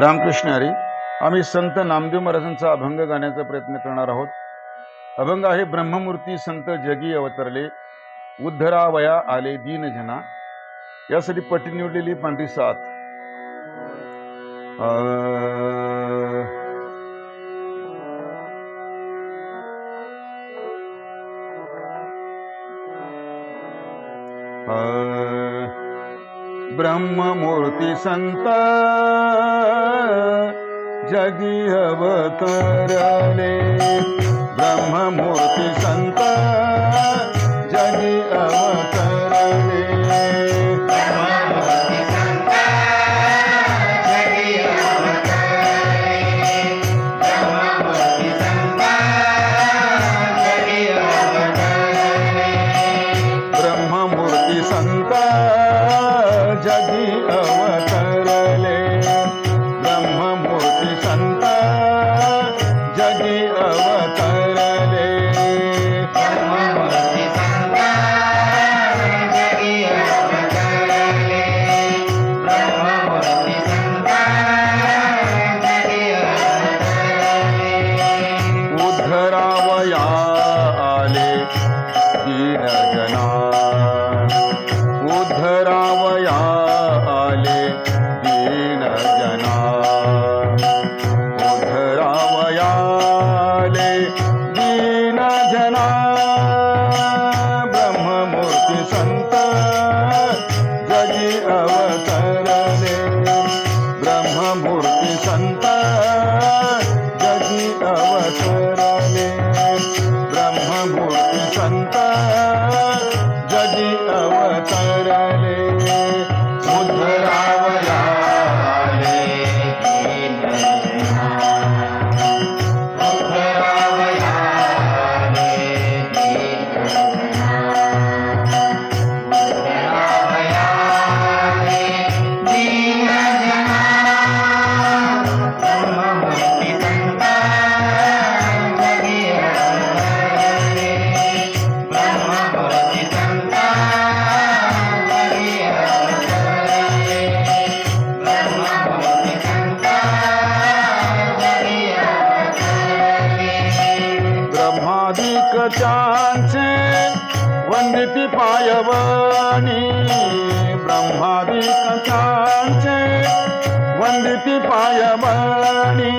रामकृष्ण हरी आम्ही संत नामदेव महाराजांचा अभंग गाण्याचा प्रयत्न करणार आहोत. अभंग आहे ब्रह्ममूर्ती संत जगी अवतरले उद्धरावया आले दीन जना. यासाठी पटी निवडलेली पांढरी साथ. ब्रह्ममूर्ती संत. जगी अवतरले ब्रह्ममूर्ती संत. दीन पायवणी ब्रह्मादिकांचे वंदिती पायवणी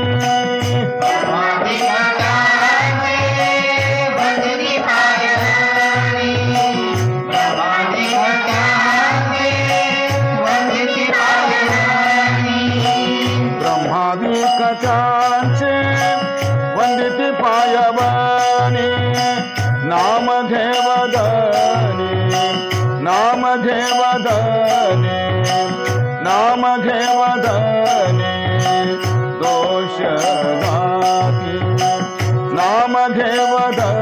नाम घेवदनी दोष गाती नाम घेवदनी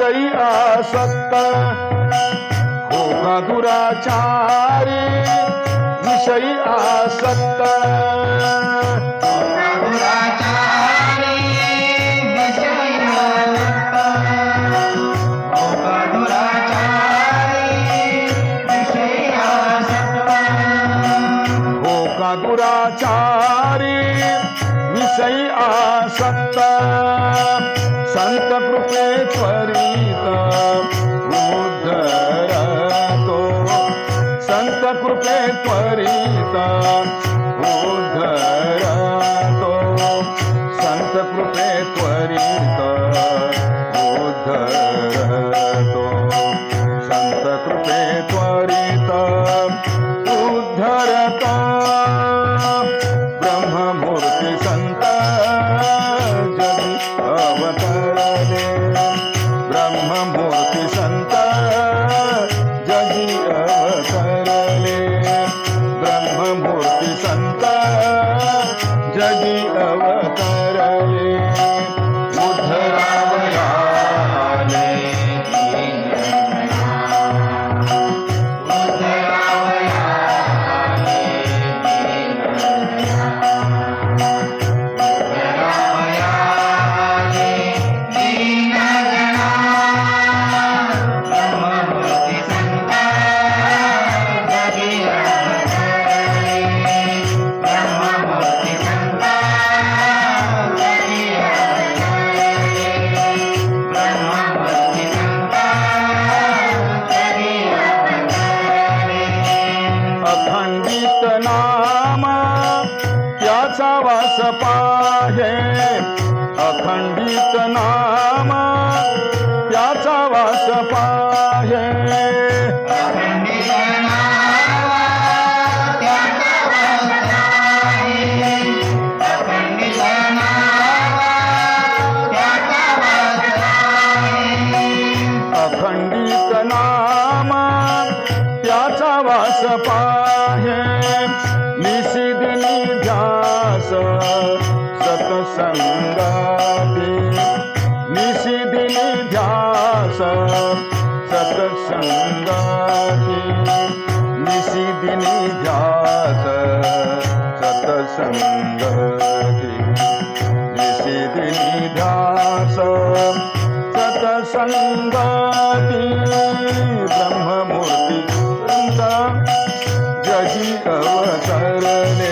सई असत्त दुराचारी विषयी आसक्त. दुराचारी विषयी आसक्त. संत कृपे त्वरित उद्धरतो. संत कृपे त्वरित उद्धरतो. संत कृपे त्वरित त्याचा वास पाहे अखंडित नाम त्याचा वास पाहे. अखंडित नाम त्याचा वास पाहे. निशिदिनी ध्यास सतसंगाती निशिदिनी ध्यास सतसंगाती निशिदिनी ध्यास सतसंगती निशिदिनी ध्यास सतसंगाती ब्रह्ममूर्ती वृंदा जगी अवतरले